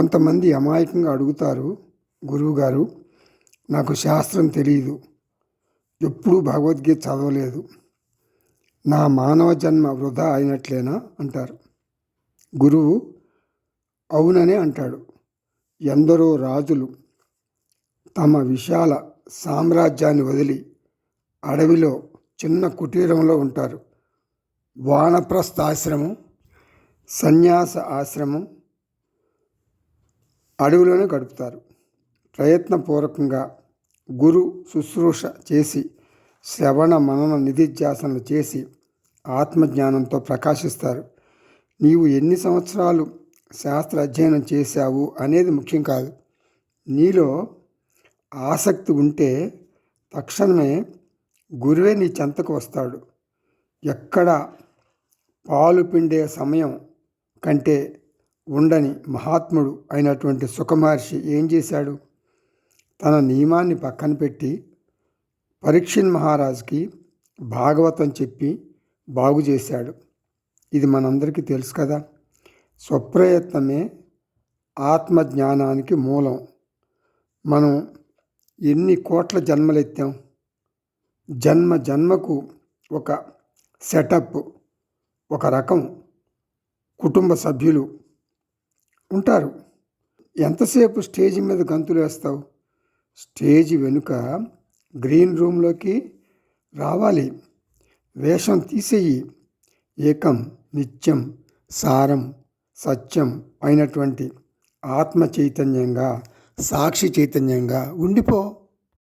కొంతమంది అమాయకంగా అడుగుతారు గురువుగారు నాకు శాస్త్రం తెలియదు ఎప్పుడూ భగవద్గీత చదవలేదు నా మానవ జన్మ వృధా అయినట్లేనా అంటారు. గురువు అవుననే అంటాడు. ఎందరో రాజులు తమ విశాల సామ్రాజ్యాన్ని వదిలి అడవిలో చిన్న కుటీరంలో ఉంటారు. వానప్రస్థ ఆశ్రమం సన్యాస ఆశ్రమం అడవిలోనే గడుపుతారు. ప్రయత్నపూర్వకంగా గురు శుశ్రూష చేసి శ్రవణ మనన నిధిధ్యాసనలు చేసి ఆత్మజ్ఞానంతో ప్రకాశిస్తారు. నీవు ఎన్ని సంవత్సరాలు శాస్త్ర అధ్యయనం చేశావు అనేది ముఖ్యం కాదు. నీలో ఆసక్తి ఉంటే తక్షణమే గురువే నీ చెంతకు వస్తాడు. ఎక్కడ పాలు పిండే సమయం కంటే ఉండని మహాత్ముడు అయినటువంటి సుఖమహర్షి ఏం చేశాడు? తన నియమాన్ని పక్కన పెట్టి పరీక్షణ్ మహారాజుకి భాగవతం చెప్పి బాగు చేశాడు. ఇది మనందరికీ తెలుసు కదా! స్వప్రయత్నమే ఆత్మజ్ఞానానికి మూలం. మనం ఎన్ని కోట్ల జన్మలెత్తాం? జన్మ జన్మకు ఒక సెటప్ ఒక రకం కుటుంబ సభ్యులు ఉంటారు. ఎంతసేపు స్టేజ్ మీద గంతులు వేస్తావు? స్టేజ్ వెనుక గ్రీన్ రూమ్లోకి రావాలి. వేషం తీసేయి. ఏకం నిత్యం సారం సత్యం అయినటువంటి ఆత్మ చైతన్యంగా సాక్షి చైతన్యంగా ఉండిపో.